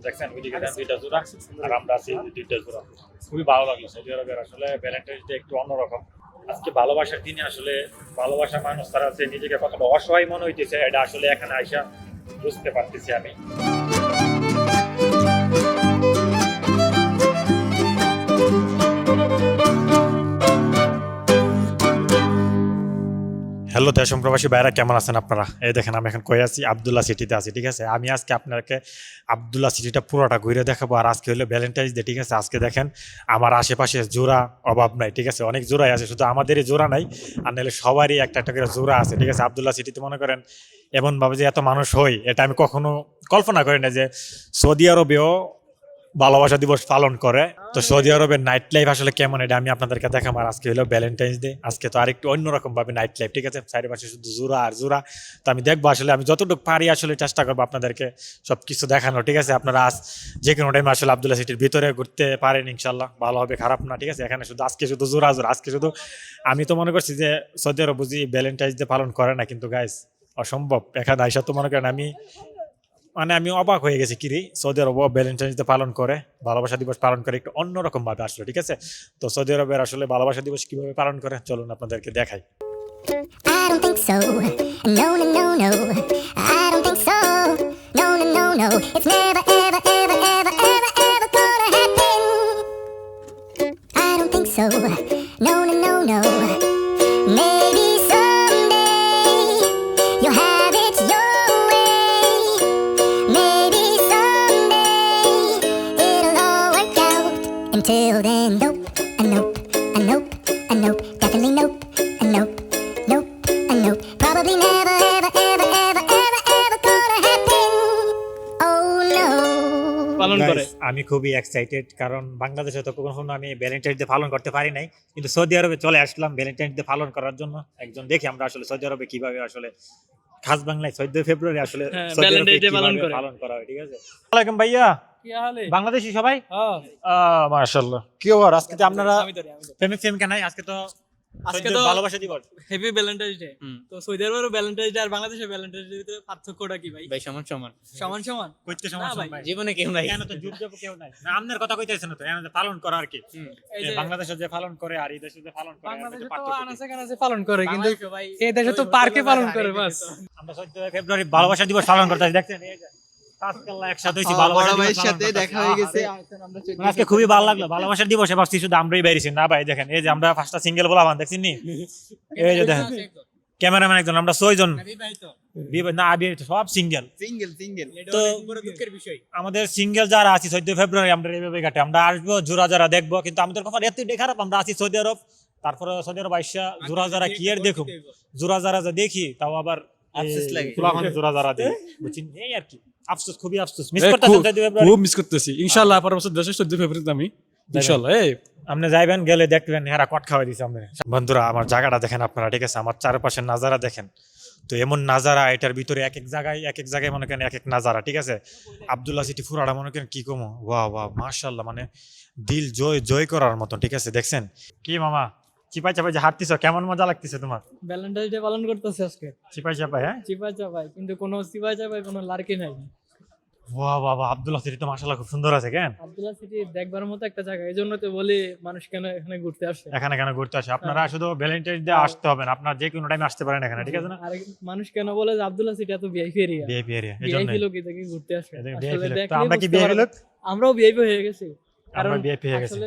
দেখছেন ওইদিকে দুইটা জোড়া আর আমরা আছি দুইটা জোড়া খুবই ভালো লাগল, সৌদি আরবের আসলে ভ্যালেন্টাইন্স ডে একটু অন্যরকম। আজকে ভালোবাসার দিনে আসলে ভালোবাসার মানুষ তারা নিজেকে কতটা অসহায় মনে হইতেছে, এটা আসলে এখানে আইসা বুঝতে পারতেছি আমি। হ্যালো দেশম প্রবাসী ভাইরা কেমন আছেন আপনারা? এই দেখেন, আমি এখন কই আছি? আবদুল্লাহ সিটিতে আছি, ঠিক আছে? আমি আজকে আপনাকে আবদুল্লাহ সিটিটা পুরোটা ঘুরে দেখাবো, আর আজকে হলো ভ্যালেন্টাইন্স ডে ঠিক আছে? আজকে দেখেন, আমার আশেপাশে জোড়া অভাব নাই, ঠিক আছে? অনেক জোড়াই আছে, শুধু আমাদেরই জোড়া নাই, আর নাহলে সবারই একটা একটা করে জোড়া আছে, ঠিক আছে? আবদুল্লাহ সিটিতে মনে করেন, এমনভাবে যে এত মানুষ হই, এটা আমি কখনো কল্পনা করি না যে সৌদি আরবেও ভালোবাসা দিবস পালন করে। তো সৌদি আরবের নাইট লাইফ আসলে কেমন এটা আমি আপনাদেরকে দেখাম আর আজকে হলো ভ্যালেন্টাইন্স ডে আজকে তো আরেকটু অন্যরকম ভাবে নাইট লাইফ ঠিক আছে? চারিপাশে শুধু জোড়া আর জোড়া তো আমি দেখব আসলে আমি যতটুকু পারি আসলে চেষ্টা করব আপনাদেরকে সব কিছু দেখানো ঠিক আছে? আপনারা আজ যে কোনো টাইমে আসলে আবদুল্লাহ সিটির ভিতরে ঘুরতে পারেন ইনশাল্লাহ ভালো হবে খারাপ না ঠিক আছে? এখানে শুধু আজকে শুধু জোড়া জোড়া আজকে শুধু আমি তো মনে করছি যে সৌদি আরব বুঝি ভ্যালেন্টাইন্স ডে পালন করে না কিন্তু গাইস অসম্ভব। এখানে আইসা তো মনে করেন আমি মানে আমি অবাক হয়ে গেছি কিরি সৌদি আরব ভ্যালেন্টাইন্স ডে পালন করে ভালোবাসা দিবস পালন করে একটু অন্যরকম ভাবে আসলো ঠিক আছে তো সৌদি আরবের আসলে ভালোবাসা দিবস কীভাবে পালন করে চলুন আপনাদেরকে দেখাই I don't think so. No, no, no, no. Until then, nope, a nope, a nope, a nope, definitely nope, a nope, nope, a nope. Probably never, ever, ever, ever, ever, ever gonna happen. Oh no. পালন Guys, করে আমি খুবই excited কারণ বাংলাদেশে তো কখনো আমি Valentine's day পালন করতে পারি নাই কিন্তু সৌদি আরবে চলে আসলাম ভ্যালেন্টাইন্স ডে পালন করার জন্য একজন দেখি আমরা আসলে সৌদি আরবে কীভাবে আসলে খাস বাংলায় চোদ্দ ফেব্রুয়ারি আসলে হ্যাঁ, পালন করে। হয় ঠিক আছে ভাইয়া বাংলাদেশি সবাই? হ্যাঁ। মাশাআল্লাহ। কি খবর? আজকে তো আপনারা প্রেমিক প্রেমিকা নাই আজকে তো আজকে তো- ভালোবাসা দিবস। হ্যাপি ভ্যালেন্টাইন্স ডে তো সৌদি আরবের ভ্যালেন্টাইন্স ডে আর বাংলাদেশের ভ্যালেন্টাইন্স ডে ভিতরে পার্থক্যটা কি ভাই? ভাই সমান সমান। সমান সমান? কইতে না সমস্যা ভাই, ভাই। জীবনে কেউ নাই। কেন তো যুগ যাব কেউ নাই? না আপনার কথা কইতেছেন তো এখানে পালন করা আর কি। এই যে বাংলাদেশে যে পালন করে আর এই দেশে যে পালন করে বাংলাদেশে তো পার্থক্য কি? আনাচে কানাচে পালন করে কিন্তু এই দেশে তো পার্কে পালন করে বাস। আমরা চোদ্দ ফেব্রুয়ারি ভালোবাসা দিবস পালন করতে দেখছেন? এই যে পাঁচকাল্লা একসাথে হয়েছি ভালোবাসা বড় দিবস ভাইয়ের পালন সাথে করতেছি। দেখা গেছে। আজকে খুবই ভালো লাগল ভালোবাসার দিবসে ভাবছি শুধু আমরাই বাইরেছি। না ভাই দেখেন এই যে আমরা পাঁচটা সিঙ্গেল বলা বান দেখছেন নি? এই যে দেখেন ক্যামেরাম্যান একজন আমরা ছয়জন। না বিয়ে সব সিঙ্গেল সিঙ্গেল সিঙ্গেল তো আমাদের সিঙ্গেল যারা আছি চোদ্দ ফেব্রুয়ারি আমরা এইভাবে কাটে। আমরা আসব জোড়া যারা দেখব কিন্তু আমাদের কথা এতটাই খারাপ আমরা আছি সৌদি আরব। তারপরে সৌদি আরব আইসা জোড়া যারা কি আর দেখুন জোড়া যারা যা দেখি তাও আবার জোড়া যারা এই আর কি। আফসোস খুবই আফসোস। মিস এ, করতেছেন খুব- মিস করতেছি। ইনশাল্লাহ পরের বছর ফেব্রুয়ারিতে আমি। ইনশাল্লাহ এই। আপনি যাইবেন গেলে দেখবেন হেরা কট খাওয়াই দিছে আপনি বন্ধুরা আমার জায়গাটা দেখেন আপনারা ঠিক আছে? আমার চারপাশের নাজারা দেখেন। তো এমন নাজারা এটার ভিতরে এক এক জায়গায় এক এক জায়গায় মনে করেন এক এক নাজারা ঠিক আছে? আবদুল্লাহ সিটি ফুরাটা মনে করেন কি কমো? ওয়া ওয়া মার্শাল্লাহ মানে দিল জয় জয় করার মতন ঠিক আছে? দেখছেন? কি মামা? চিপাই চাপাই যে হাঁটতিছ কেমন মজা লাগতেছে তোমার? ভ্যালেন্টাইন্স ডে পালন করতেছে আজকে। চিপাই চাপাই হ্যাঁ? চিপাই চাপাই কিন্তু কোনো চিপা চাপাই কোনো লারকি নাই। ওয়া বাবা আবদুল্লাহ সিটি তো মার্শাল্লাহ খুব সুন্দর আছে কেন? আব্দুল্লাহ সিটি দেখবার মতো একটা জায়গা এই জন্য তো বলি মানুষ কেন এখানে ঘুরতে আসে? এখানে কেন ঘুরতে আসে? আপনারা শুধু ভ্যালেন্টাইন্স ডে আসতে হবে না আপনার যে কোনো টাইমে আসতে পারেন এখানে ঠিক আছে না? আর মানুষ কেন বলে যে আব্দুল্লাহ সিটি এত ভিআইপি এরিয়া বিএপি এরিয়া এই জন্য ভিআইপি লোক এদিকে ঘুরতে আসে। আসলে। তো আমরা কি পারবে। লোক? আমরাও ভিআইপি হয়ে গেছি। আমরা VIP হয়ে গেছি।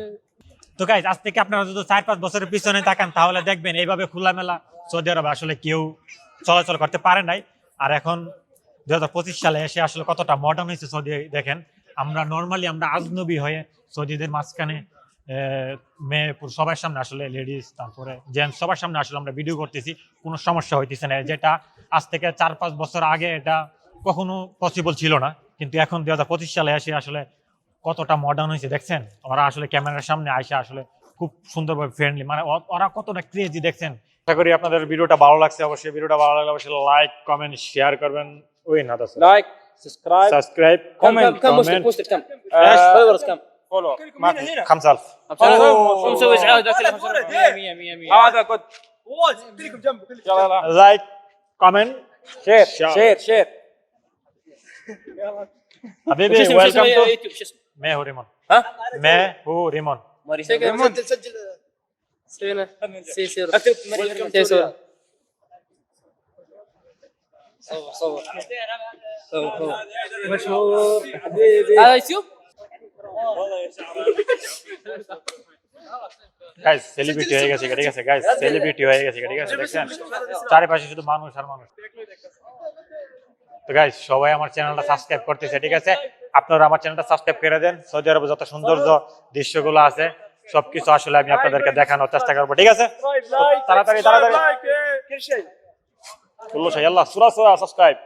তো গাইজ আজ থেকে আপনারা যদি চার পাঁচ বছরের পিছনে তাকান তাহলে দেখবেন এইভাবে খোলামেলা সৌদি আরবে আসলে কেউ চলাচল করতে পারে নাই। আর এখন দু হাজার পঁচিশ সালে এসে আসলে কতটা মডার্ন হয়েছে সৌদি, দেখেন, আমরা নর্মালি আমরা আজনবী হয়ে সৌদিদের মাঝখানে মেয়ে সবার সামনে আসলে লেডিস তারপরে জেন্টস সবার সামনে আসলে আমরা ভিডিও করতেছি, কোনো সমস্যা হইতেছে না। যেটা আজ থেকে চার পাঁচ বছর আগে এটা কখনো পসিবল ছিল না। কিন্তু এখন দু হাজার পঁচিশ সালে এসে আসলে কতটা মডার্ন হয়েছে দেখছেন ওরা আসলে ক্যামেরার সামনে আইসে আসলে খুব সুন্দরভাবে ফ্রেন্ডলি মানে ও- ওরা কতটা ক্রেজি দেখছেন আশা করি আপনাদের ভিডিওটা ভালো লাগছে অবশ্যই ভিডিওটা ভালো লাগলে অবশ্যই লাইক কমেন্ট শেয়ার করবেন ওই না Das لايك سبسكرايب subscribe كم comment كم كم مسلم بوستر كم آه. ايش فولورز كم follow খামসাল شو مسوي ازعاج ذاك اللي 100 100 100 هذا قد يلا يلا like comment شير شير. شير شير حبيبي وش اسمه- وش اسمه ويلكم تو يوتيوب شو اسمه؟ مي هو ريمون ها؟ مي هو ريمون ماري سينا سي سير اكتب ماري سي سور مشهور حبيبي هذا يوتيوب guys celebrity হয়ে গেছে ঠিক আছে গাইস সেলিব্রিটি হয়ে গেছে ঠিক আছে দেখছেন চারিপাশে শুধু মানুষ আর মানুষ তো গাইস সবাই আমার চ্যানেলটা সাবস্ক্রাইব করতেছে ঠিক আছে? আপনারা আমার চ্যানেলটা সাবস্ক্রাইব করে দেন। সৌদি আরবে যত সৌন্দর্য দৃশ্যগুলো আছে সবকিছু আসলে আমি আপনাদেরকে দেখানোর চেষ্টা করব ঠিক আছে? তাড়াতাড়ি তাড়াতাড়ি। আল্লাহ সুরা সুরা সাবস্ক্রাইব